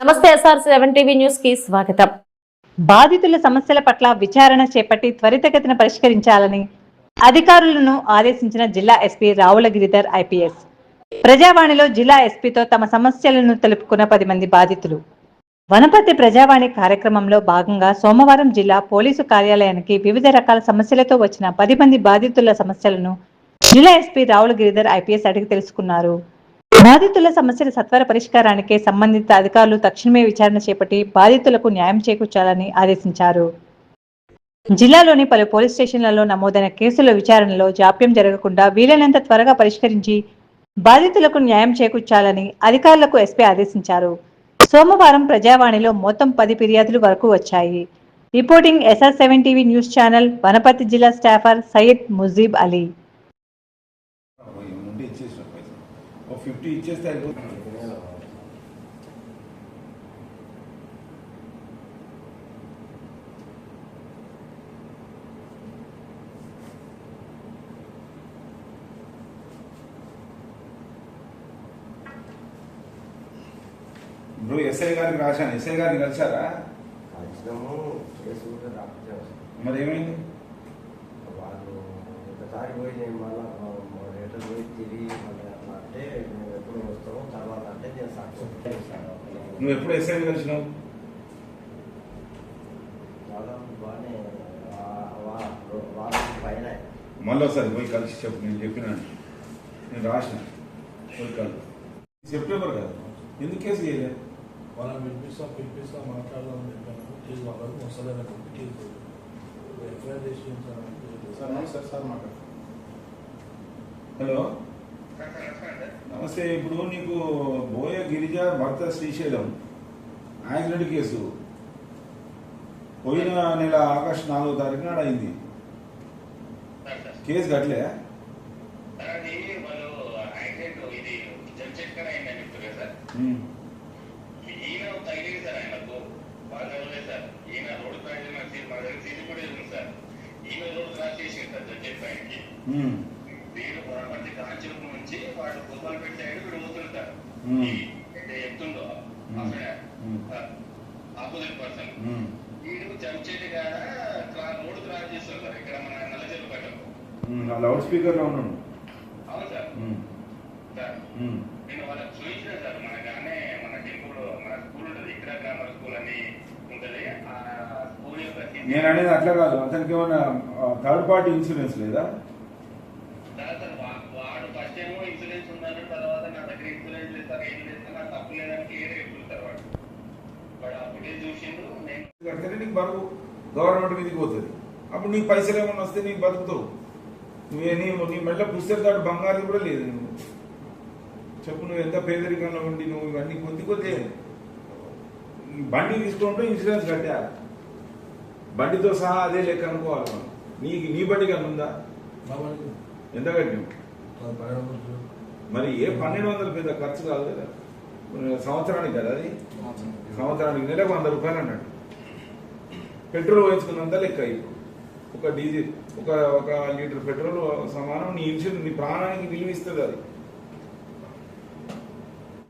నమస్తే SR seven TV న్యూస్కి స్వాగతం. బాధితుల సమస్యల పట్ల విచారణ చేపట్టి త్వరితగతిన పరిష్కరించాలని అధికారులను ఆదేశించిన జిల్లా ఎస్పీ రావుల గిరిధర్ ఐపీఎస్. ప్రజావాణిలో జిల్లా ఎస్పీతో తమ సమస్యలను తెలుపుకున్న పది మంది బాధితులు. వనపర్తి ప్రజావాణి కార్యక్రమంలో భాగంగా సోమవారం జిల్లా పోలీసు కార్యాలయానికి వివిధ రకాల సమస్యలతో వచ్చిన పది మంది బాధితుల సమస్యలను జిల్లా ఎస్పీ రావుల గిరిధర్ ఐపీఎస్ అడిగి తెలుసుకున్నారు. బాధితుల సమస్యల సత్వర పరిష్కారానికి సంబంధిత అధికారులు తక్షణమే విచారణ చేపట్టి బాధితులకు న్యాయం చేకూర్చాలని ఆదేశించారు. జిల్లాలోని పలు పోలీస్ స్టేషన్లలో నమోదైన కేసుల విచారణలో జాప్యం జరగకుండా వీలైనంత త్వరగా పరిష్కరించి బాధితులకు న్యాయం చేకూర్చాలని అధికారులకు ఎస్పీ ఆదేశించారు. సోమవారం ప్రజావాణిలో మొత్తం పది ఫిర్యాదులు వరకు వచ్చాయి. Reporting S R seven TV news channel Wanaparthy జిల్లా స్టాఫర్ సయ్యద్ ముజీబ్ అలీ ముందే ఇచ్చేసిన పైసలు ఒక ఫిఫ్టీ ఇచ్చేస్తే అయిపోతుంది. ఇప్పుడు ఎస్ఐ గారికి రాశాను. ఎస్ఐ గారిని కలిసారా మరి ఏమైంది? వాళ్ళు ఒకసారి పోయి మళ్ళా రిటర్న్ పోయి తిరిగి మళ్ళీ అంటే మేము ఎప్పుడు వస్తామో తర్వాత అంటే నేను చేస్తాను నువ్వు ఎప్పుడు ఎస్ఐని కలిసినావు? దాదాపు బాగానే వాళ్ళ పైన. మళ్ళీ ఒకసారి పోయి కలిసి చెప్పు నేను చెప్పినాను. నేను రాసిన. పోయి కలు సెప్టెంబర్ కదా? ఎందుకు కేసు చేయలేదు వాళ్ళని పిలిపిస్తా పిలిపిస్తా మాట్లాడదామని చెప్పాను కేసు వాళ్ళకి చెప్పి కేసు ఎఫ్ఐఆర్ చేసి సార్ నమస్తే సార్ మాట్లాడు హలో? నమస్తే ఇప్పుడు నీకు బోయ గిరిజ భర్త శ్రీశైలం యాక్సిడెంట్ కేసు. పోయిన నెల ఆగస్టు నాలుగో తారీఖు నాడు అయింది కేసు కట్టలే? అది వాళ్ళు యాక్సిడెంట్ ఇది జడ్జెట్ అయిందని చెప్తారు కదా సార్. ఉమ్. ఈయన తగిలింది సార్ ఆయనకు. బాగా లేదు సార్. ఈయన రోడ్డు క్రాస్ చేసిన సీ- మా దగ్గర సీసీ కూడా ఉంది సార్? ఈయన రోడ్డు క్రాస్ చేసింది సార్ జడ్జెట్ పైనకి ఉమ్. వీడు మంచి వాడు కుర్బాలు పెట్టాడు వీడు అయితే ఎత్తుండో. Opposite person. వీడు కాడ క్రా- రోడ్డు క్రాస్ చేస్తారు సార్ ఇక్కడ మన నల్లచెరువు కట్టం ఉమ్. నా లౌడ్ స్పీకర్లో ఉన్నాను అవును సార్. సార్. నేను వాళ్ళకి చూపించిన సార్ మనగానే మన టెంపుల్ మన స్కూల్ ఉంటుంది ఇక్కడ గ్రామర్ స్కూల్ అని ఉంటుంది ఆ స్కూల్ యొక్క నేను అనేది అట్లా కాదు అతనికి ఏమైనా థర్డ్ పార్టీ ఇన్సూరెన్స్ లేదా సార్ సార్ వా- వాడు ఫస్ట్ ఏమో ఇన్సూరెన్స్ ఉందన్న తర్వాత నా దగ్గర ఇన్సూరెన్స్ లేదు సార్ ఏం లేదు సార్ నాకు తప్పు లేదని క్లియర్ చెప్తారు వాడు వాడు అప్పుడే చూసిండు నేను కడితేనే నీకు బరువు. గవర్నమెంట్ మీదకి పోతుంది. అప్పుడు నీకు పైసలు ఏమన్నా వస్తే నీకు బతుకుతావు. నువ్వే నీ నీ మెల్ల పుస్తక దాడు బంగారు కూడా లేదు నువ్వు చెప్పు నువ్వు ఎంత పేదరికంలో ఉండి నువ్వు ఇవన్నీ కొద్ది కొద్ది బండి తీసుకుంటూ ఇన్సూరెన్స్ కట్టాలి. బండితో సహా అదే లెక్క అనుకోవాలి మనం. నీ నీ బండి కానీ ఉందా ఎంత కట్టినావు? మరి ఏ పన్నెండు వందల పెద్ద ఖర్చు కాదు కదా. సంవత్సరానికి కదా అది? సంవత్సరానికి. నెలకు వంద రూపాయలు అన్నట్టు. పెట్రోల్ వేయించుకున్నంత లెక్క ఇప్పుడు ఒక డీజిల్ ఒక ఒక లీటర్ పెట్రోల్ సమానం నీ ఇన్సూరెన్స్ నీ ప్రాణానికి విలువ ఇస్తుంది అది.